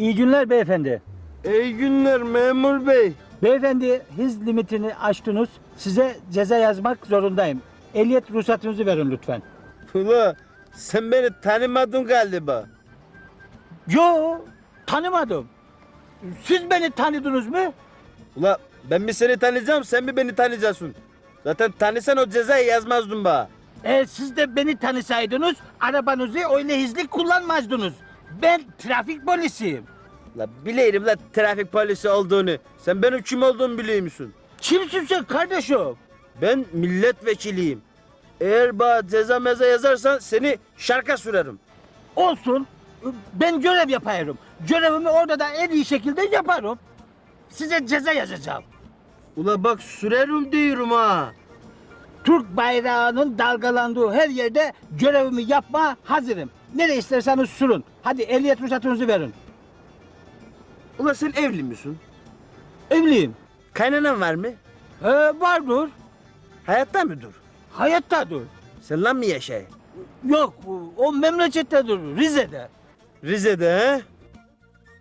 İyi günler beyefendi. İyi günler memur bey. Beyefendi hız limitini aştınız. Size ceza yazmak zorundayım. Ehliyet ruhsatınızı verin lütfen. Ula sen beni tanımadın galiba. Yo tanımadım. Siz beni tanıdınız mı? Ula ben mi seni tanıyacağım sen mi beni tanıyacaksın? Zaten tanısan o cezayı yazmazdın bana. E, siz de beni tanısaydınız arabanızı öyle hızlı kullanmazdınız. Ben trafik polisiyim. La bileyim la trafik polisi olduğunu. Sen benim kim olduğumu biliyor musun? Kimsin sen kardeşim? Ben milletvekiliyim. Eğer bana ceza meza yazarsan seni şarka sürerim. Olsun. Ben görev yaparım. Görevimi orada da en iyi şekilde yaparım. Size ceza yazacağım. Ula bak sürerim diyorum ha. Türk bayrağının dalgalandığı her yerde görevimi yapma hazırım. Nereye isterseniz sürün. Hadi ehliyet ruhsatınızı verin. Ula sen evli misin? Evliyim. Kaynanan var mı? Ee, vardır. Hayatta mıdır? Hayattadır. Sen lan mı yaşay? Yok o memlekettedir Rize'de. Rize'de he?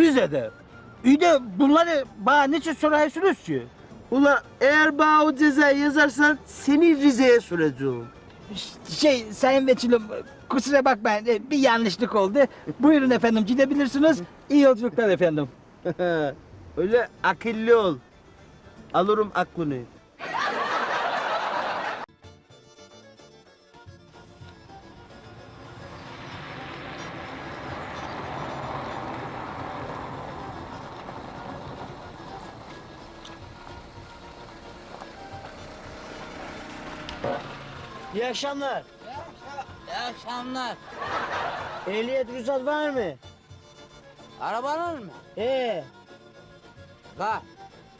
Rize'de. İyi de bunları bana niçin soruyorsunuz ki? Ula eğer bana o cezayı yazarsan seni Rize'ye süreceğim. Şey sayın vekilim kusura bakmayın bir yanlışlık oldu. Buyurun efendim gidebilirsiniz. İyi yolculuklar efendim. Öyle akıllı ol. Alırım aklını. İyi akşamlar. İyi akşamlar. Ehliyet ruhsat var mı? Arabanın mı? Ee, Var.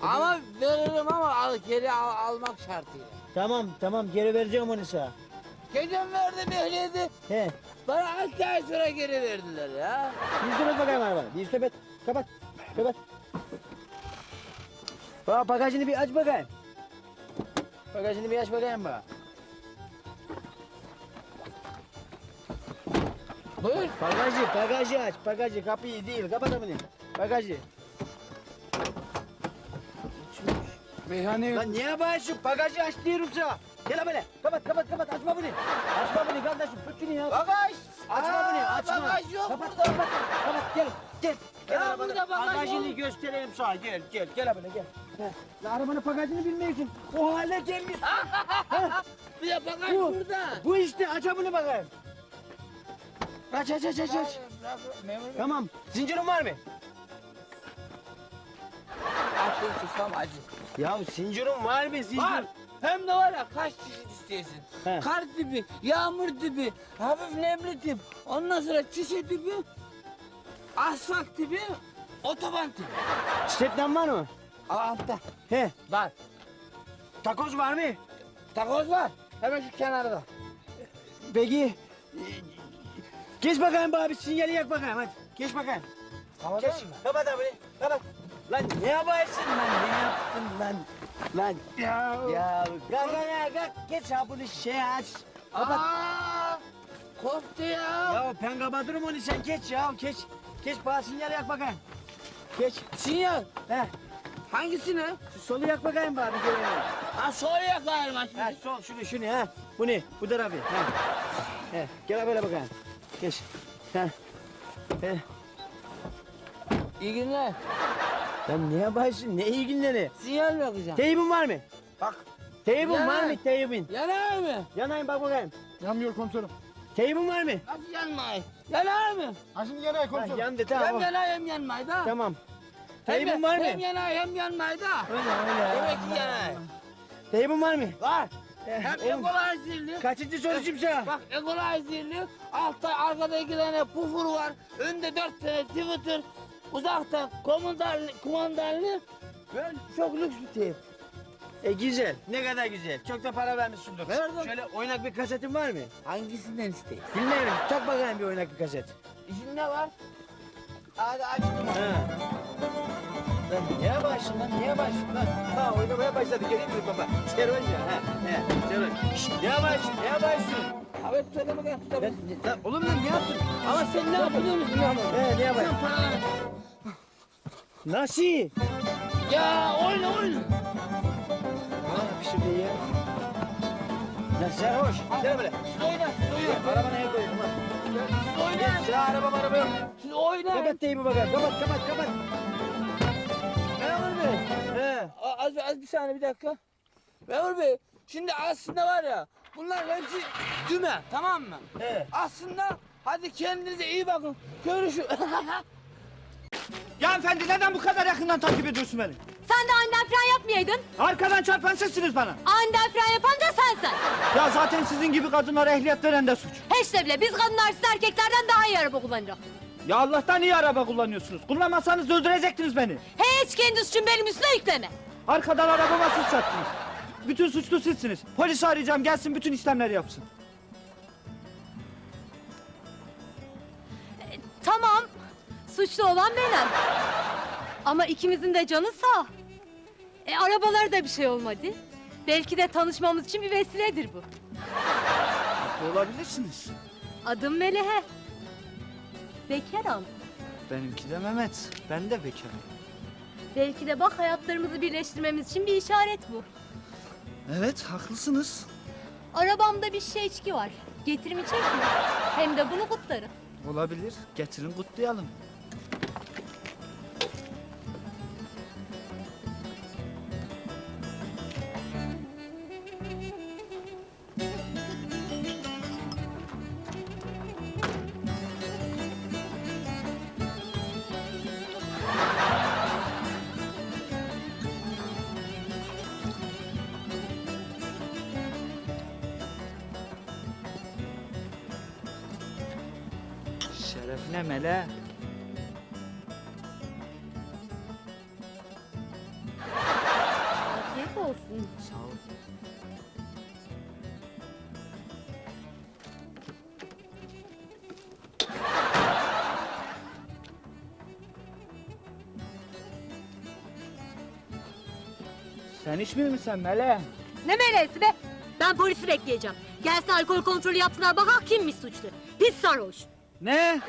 Ama veririm ama al, geri al- almak şartıyla. tamam tamam geri vereceğim onu sana. Geçen verdim ehliyeti. He. Bana altı ay sonra geri verdiler ya. Bir sepet bakayım araba. Bir sepet. Kapat. Kapat. Bak bagajını bir aç bakayım. Bagajını bir aç bakayım bak. Buyur. Bagajı, bagajı aç. Bagajı, kapıyı değil. Kapat bunu. Bagajı. Meyhane Lan niye bağırıyorsun? Bagajı aç diyorum sana. Gel böyle. Kapat, kapat, kapat. Açma bunu. Açma bunu kardeşim. Tut şunu ya. Bagaj. Açma Aa, bunu, açma. Bagaj yok kapat, burada. Kapat, kapat, gel, gel. Gel Ya arabada. burada bagaj Bagajını yok. göstereyim sana, gel, gel, gel abone, gel. He. La arabanın bagajını bilmiyorsun. O hale gelmiş. Bir de bagaj Bu, burada. bu işte, aç bunu bakayım. Aç, aç, aç, aç, aç. Tamam, zincirin var mı? Akıl susam acı. Ya zincirin var mı, zincir? Var. Hem de var ya kaç çeşit istiyorsun. He. Kar tipi, yağmur tipi, hafif nemli tip. Ondan sonra çişe tipi, asfalt tipi, otoban tipi. Stepten var mı? Aa, Altta. He. Var. Takoz var mı? Takoz var. Hemen şu kenarda. Peki. Geç bakayım bir sinyali yak bakayım hadi. Geç bakayım. Tamam Geç. Kapat abi. Kapat. Lan ne yaparsın lan? Ne yaptın lan? Lan. Ya. Ya kalk kalk kalk. Geç ha bunu şey aç. Kapat. Aa, koptu ya. Ya ben kapatırım onu sen geç ya geç. Geç bana sinyali yak bakayım. Geç. Sinyal. He. Hangisini? Şu solu yak bakayım bana bir görelim. Ha sol yakar Ha şimdi. sol şunu şunu ha. Bu ne? Bu tarafı. Ha. He. Gel böyle bakayım. Geç. Ha. He. İyi günler. Lan ne yaparsın? Ne iyi günleri? Sinyal yakacağım. Teybin var mı? Bak. Teybin Ya. var mı? Teybin. Yanar mı? Yanayım bak bakayım. Yanmıyor komiserim. Teybin var mı? Nasıl yanmayı? Yanar mı? Ha şimdi yanay Ha, komiserim. yandı Hem tamam. yanar hem yanmayı da. Tamam. Hem- Teybin var mı? Hem yanar hem yanmayı da. Öyle öyle. Demek ki yanar. Teybin var mı? Var. Hem oğlum, ekolojizirli. Kaçıncı soru kimse? Bak ekolojizirli. Altta arkada iki tane pufur var. Önde dört tane Twitter. Uzakta kumandarlı, kumandarlı. Böyle çok lüks bir teyp. E güzel. Ne kadar güzel. Çok da para vermişsindir. Verdim. Şöyle oynak bir kasetin var mı? Hangisinden isteyeyim? Bilmiyorum. Tak bakayım bir oynak bir kaset. İçinde var. Hadi açtım. Ha. Lan başladın lan? Başladın lan? Ha oynamaya başladı. Göreyim mi baba? Serhoş ya. Ha. He. Serhoş. Şşt? Niye başladın? Abi tutalım bakalım. Ben, lan oğlum lan ne yaptın? Ama sen ne yapıyorsun biliyor musun? He başladın? paraları Nasıl? Ya oyna oyna. Bana bir şey ya. Ya sarhoş. Gel böyle. Oyna oyna. Araba neye koyayım oyna. Ya araba araba yok. Oyna. Kapat teybi bakar. Kapat kapat kapat. Bey. He. Az, az bir saniye bir dakika. Memur Bey, şimdi aslında var ya, bunlar hepsi düme, tamam mı? He. Aslında hadi kendinize iyi bakın. Görüşürüz. Ya hanımefendi neden bu kadar yakından takip ediyorsun beni? Sen de aniden fren yapmayaydın. Arkadan çarpan sizsiniz bana. Aniden fren yapan da sensin. Ya zaten sizin gibi kadınlara ehliyet veren de suç. Hiç de bile biz kadınlar siz erkeklerden daha iyi araba kullanırız. Ya Allah'tan iyi araba kullanıyorsunuz. Kullanmasanız öldürecektiniz beni. Hiç kendi suçun benim üstüne yükleme. Arkadan arabama suç çaktınız. Bütün suçlu sizsiniz. Polisi arayacağım gelsin bütün işlemleri yapsın. Tamam, suçlu olan benim. Ama ikimizin de canı sağ. E arabalara da bir şey olmadı. Belki de tanışmamız için bir vesiledir bu. Olabilirsiniz. Adım Melehe. Bekarım. Benimki de Mehmet. Ben de bekarım. Belki de bak hayatlarımızı birleştirmemiz için bir işaret bu. Evet haklısınız. Arabamda bir şişe içki var. Getirimi çekme. Hem de bunu kutlarım. Olabilir. Getirin kutlayalım. Şerefine mele. Afiyet olsun. Sağ ol. Sen içmiyor musun Mele? Ne meleğesi be? Ben polisi bekleyeceğim. Gelsin alkol kontrolü yapsınlar bakak kimmiş suçlu. Pis sarhoş. Ne?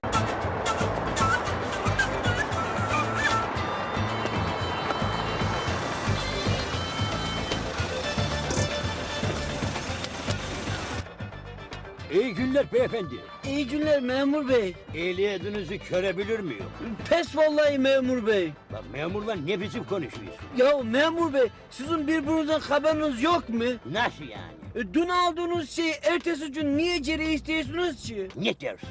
İyi günler beyefendi. İyi günler memur bey. Ehliyetinizi görebilir miyim? Pes vallahi memur bey. Lan memurla ne biçim konuşuyorsun? Ya memur bey sizin birbirinizden haberiniz yok mu? Nasıl yani? E, Dün aldığınız şeyi ertesi gün niye geri istiyorsunuz ki? Ne dersin?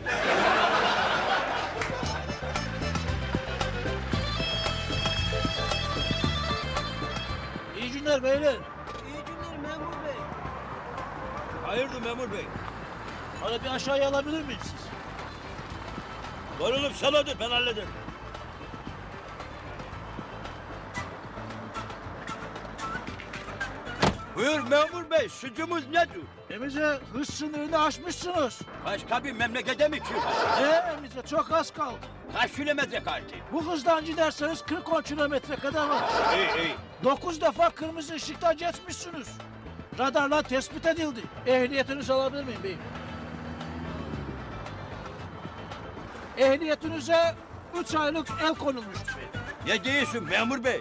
İyi günler beyler. İyi günler memur bey. Hayırdır memur bey? Bana bir aşağıya alabilir miyiz siz? Var oğlum sen hadi ben hallederim. Buyur memur bey, suçumuz nedir? Emice hız sınırını aşmışsınız. Başka bir memlekete mi çıkıyoruz? Ee Emice çok az kaldı. Kaç kilometre kaldı? Bu hızdan giderseniz 40 kilometre kadar var. İyi iyi. 9 defa kırmızı ışıktan geçmişsiniz. Radarla tespit edildi. Ehliyetinizi alabilir miyim beyim? Ehliyetinize 3 aylık el konulmuştur. Ne diyorsun memur bey?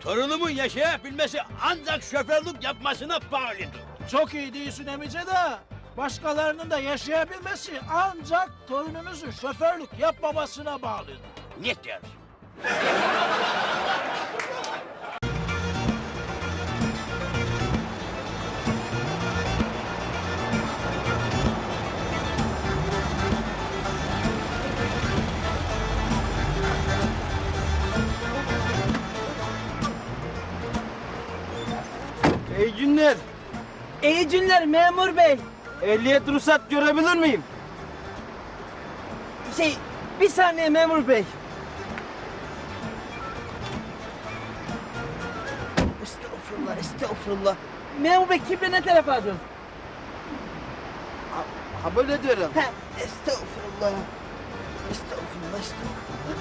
Torunumun yaşayabilmesi ancak şoförlük yapmasına bağlıdır. Çok iyi değilsin Emice de başkalarının da yaşayabilmesi ancak torununuzun şoförlük yapmamasına bağlıdır. Ne dersin? İyi günler. İyi günler memur bey. Ehliyet ruhsat görebilir miyim? Şey bir saniye memur bey. Estağfurullah, estağfurullah. Memur bey kimle ne tarafa dön? Ha böyle diyorum. Ha, estağfurullah. Estağfurullah, estağfurullah.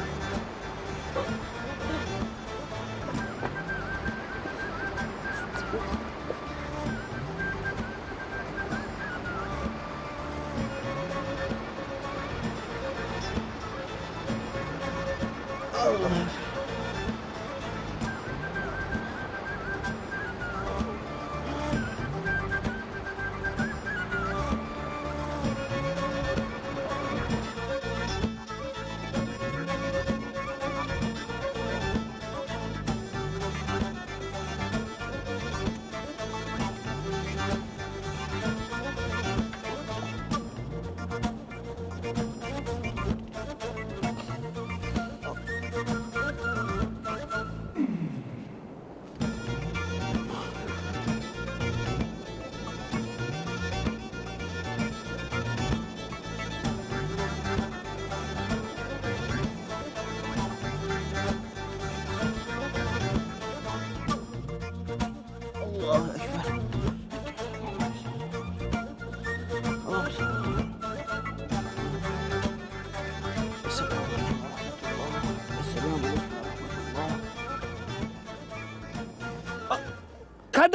Oh.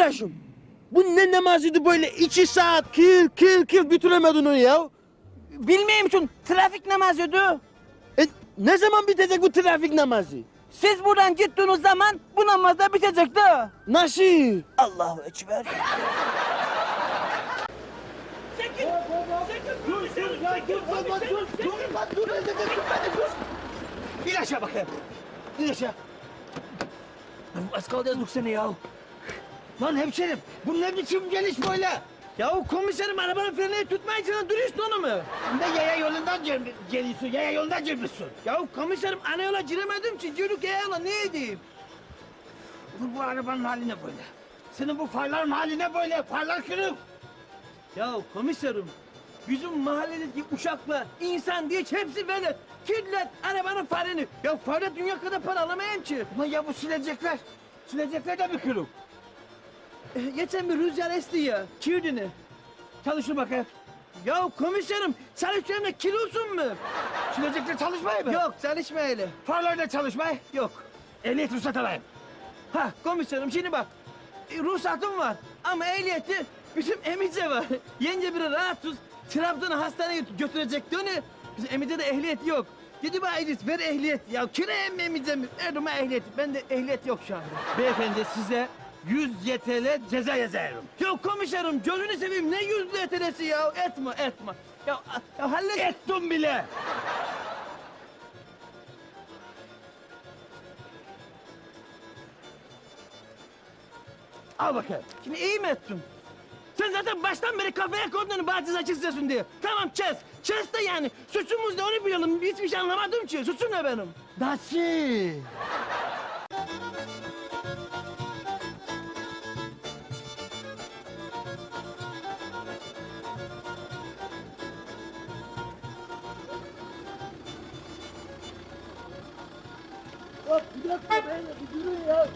Kardeşim bu ne namazıydı böyle iki saat kil kil kil bitiremedin onu ya. Bilmeyeyim için trafik namazıydı. E, ne zaman bitecek bu trafik namazı? Siz buradan gittiğiniz zaman bu namaz da bitecekti. Nasıl? Allahu Ekber. İn aşağı bakayım. İn aşağı. Az kaldı yazdık seni ya. Lan hemşerim bu ne biçim geliş böyle? Ya komiserim arabanın freni tutmayın sana duruyorsun onu mu? Ne yaya yolundan gel- geliyorsun, yaya yolundan girmişsin. Ya komiserim ana yola giremedim ki yürük ya yola ne edeyim? Bu, bu arabanın hali ne böyle? Senin bu farların hali ne böyle? Farlar kırık. Ya komiserim bizim mahalledeki uşaklar insan diye hepsi böyle kirlet arabanın farını. Ya farda dünya kadar para alamayayım ki. Ulan ya bu silecekler. Silecekler de mi kırık? E, geçen bir rüzgar esti ya kirdini. Çalışır bakayım. Ya komiserim sen üstüne kilosun mu? Silecekler çalışmıyor mu? Yok çalışma öyle. Farlar da çalışmıyor. Yok. Ehliyet ruhsat alayım. Ha komiserim şimdi bak. e, ruhsatım var ama ehliyeti bizim emice var. Yenge biri rahatsız. Trabzon'a hastaneye götürecekti onu. Bizim emice de ehliyet yok. Dedi bana Edis ver ehliyet. Ya kire emme emice mi? Ben ehliyet. Bende ehliyet yok şu anda. Beyefendi size 100 YTL ceza yazarım. Ya komiserim gözünü seveyim ne yüzlü etelesi ya. Etme etme. Ya, ya hallet. Ettim bile. Al bakayım. Şimdi iyi mi ettin? Sen zaten baştan beri kafaya koydun bazı açıksın diye. Tamam kes. Kes de yani. Suçumuz ne onu bilelim. Hiçbir şey anlamadım ki. Suçum ne benim? Nasıl? Bak bir durun ya.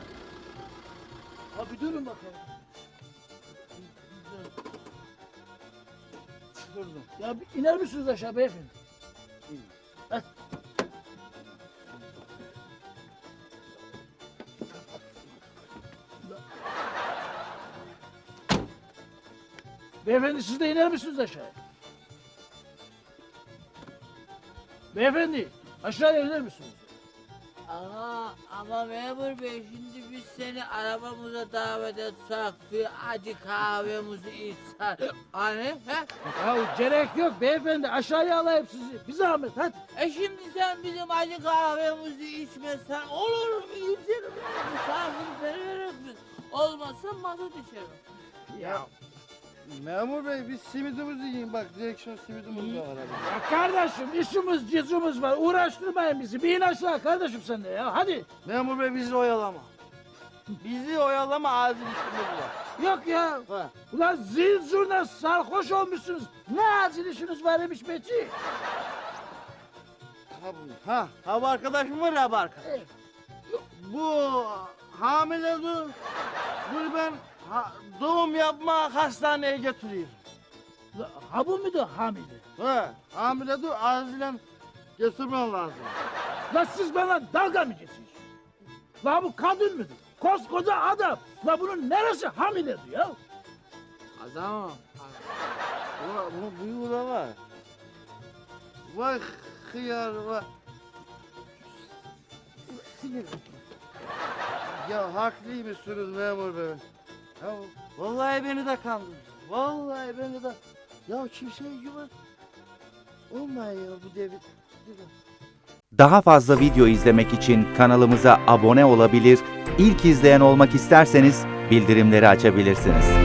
Ha bir durun bakalım. Durdum. Ya bir iner misiniz aşağı beyefendi? Hadi. Beyefendi siz de iner misiniz aşağıya? Beyefendi aşağıya iner misiniz? Ama, ama memur bey şimdi biz seni arabamıza davet etsek bir acı kahvemizi içsek. Hani he? Ya gerek yok beyefendi aşağıya alayım sizi. Bir zahmet hadi. E şimdi sen bizim acı kahvemizi içmezsen olur mu? İçerim. Misafirleri veririz biz. Olmazsa masa düşerim. Ya Memur bey biz simidimizi yiyin bak direksiyon simidimiz de var abi. Ya kardeşim işimiz cizimiz var. Uğraştırmayın bizi. Bir in aşağı kardeşim sen de ya. Hadi. Memur bey bizi oyalama. Bizi oyalama acil işimiz var. Yok ya. Ha. Ulan zil zurna sarhoş olmuşsunuz. Ne acil işiniz var imiş Beci? Ha, bu- ha, ha bu arkadaşım var ya bu arkadaş. Bu hamile dur. Bunu ben ha, doğum yapma hastaneye götüreyim. Ha bu muydu hamile? Ha, hamile dur acilen götürmen lazım. La siz bana dalga mı geçiyorsunuz? La bu kadın mıdır? Koskoca adam. La bunun neresi hamiledir ya? Adamım. Ulan bunun bıyığı da var. Vay hıyar vay. Ya haklıymışsınız memur bey. Ya vallahi beni de kandırdı. Vallahi beni de. Ya kimseye güven. Olmuyor ya bu devir. Daha fazla video izlemek için kanalımıza abone olabilir, ilk izleyen olmak isterseniz bildirimleri açabilirsiniz.